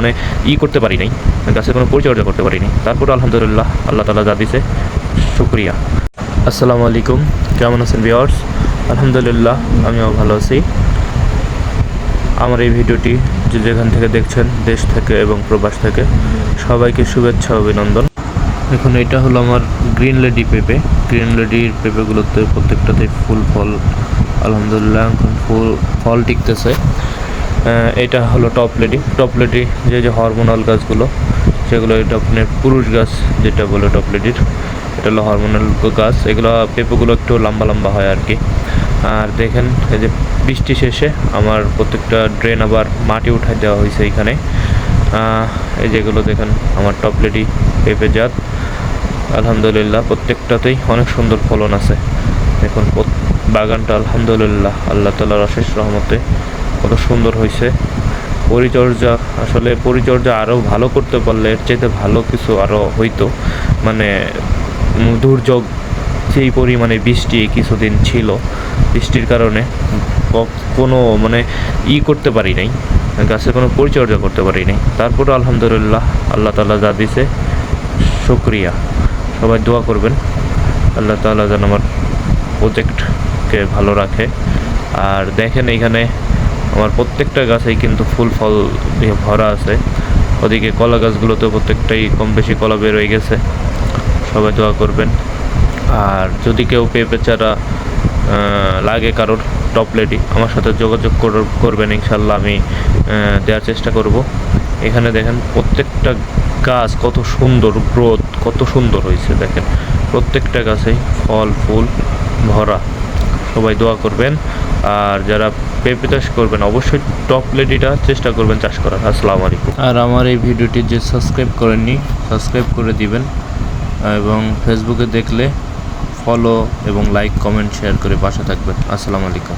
মানে ই করতে পারি নাই, গাছের কোনো পরিচর্যা করতে পারিনি তারপর আলহামদুলিল্লাহ আল্লাহ তালা যা দিছে, শুক্রিয়া। আসসালামু আলাইকুম, কেমন আছেন ভিওয়ার্স আলহামদুলিল্লাহ, আমিও ভালো আছি। আমার এই ভিডিওটি যে যেখান থেকে দেখছেন, দেশ থেকে এবং প্রবাস থেকে, সবাইকে শুভেচ্ছা, অভিনন্দন। এখন এটা হলো আমার গ্রিন লেডি পেঁপে। গ্রিন লেডির পেঁপেগুলোতে প্রত্যেকটাতে ফুল, ফল, আলহামদুলিল্লাহ, এখন ফুল, ফল টিকতেছে। এটা হলো টপ লেডি টপ লেডি যে যে হরমোনাল গাছগুলো, সেগুলো এটা আপনার পুরুষ গাছ যেটা বলে টপ লেডির এটা হলো হরমোনাল গাছ। এগুলো, পেঁপেগুলো একটু লম্বা লম্বা হয় আর কি আর দেখেন, এই যে বৃষ্টি শেষে আমার প্রত্যেকটা ড্রেন আবার মাটি উঠাই দেওয়া হয়েছে এইখানে এই যেগুলো দেখেন, আমার টপ লেডি পেঁপে জাত। আলহামদুলিল্লাহ, প্রত্যেকটাতেই অনেক সুন্দর ফলন আছে। প্রত- বাগানটা আলহামদুলিল্লাহ, আল্লাহ তালার অশেষ রহমতে কত সুন্দর হয়েছে। পরিচর্যা, আসলে পরিচর্যা আরও ভালো করতে পারলে এর চাইতে ভালো কিছু আরও হইতো। মানে দুর্যোগ সেই পরিমাণে বৃষ্টি কিছুদিন ছিল, বৃষ্টির কারণে কোনো মানে ই করতে পারি নাই গাছের কোনো পরিচর্যা করতে পারি নাই। তারপরও আলহামদুলিল্লাহ, আল্লাহ তালা যা দিছে, শুক্রিয়া। সবাই দোয়া করবেন, আল্লাহ তাআলা যেন আমার প্রজেক্টকে ভালো রাখে। আর দেখেন এখানে আমার প্রত্যেকটা গাছেই কিন্তু ফুল ফল দিয়ে ভরা আছে। ওদিকে কলা গাছগুলোতে প্রত্যেকটাই কম বেশি কলা বের হয়ে গেছে। সবাই দোয়া করবেন। আর যদি কেউ পেঁপে চারা লাগে কারোর টপ লেডি, আমার সাথে যোগাযোগ কর- করবেন ইনশাল্লাহ, আমি দেওয়ার চেষ্টা করব। এখানে দেখেন প্রত্যেকটা গাছ কত সুন্দর গ্রোথ, কত সুন্দর হয়েছে, দেখেন। প্রত্যেকটা গাছেই ফল, ফুল ভরা। সবাই দোয়া করবেন। আর যারা পেঁপে চাষ করবেন, অবশ্যই টপ লেডিটা চেষ্টা করবেন চাষ করার। আসসালামু আলাইকুম। আর আমার এই ভিডিওটি যে সাবস্ক্রাইব করেননি সাবস্ক্রাইব করে দিবেন এবং ফেসবুকে দেখলে ফলো এবং লাইক কমেন্ট শেয়ার করে পাশে থাকবেন। আসসালামু আলাইকুম।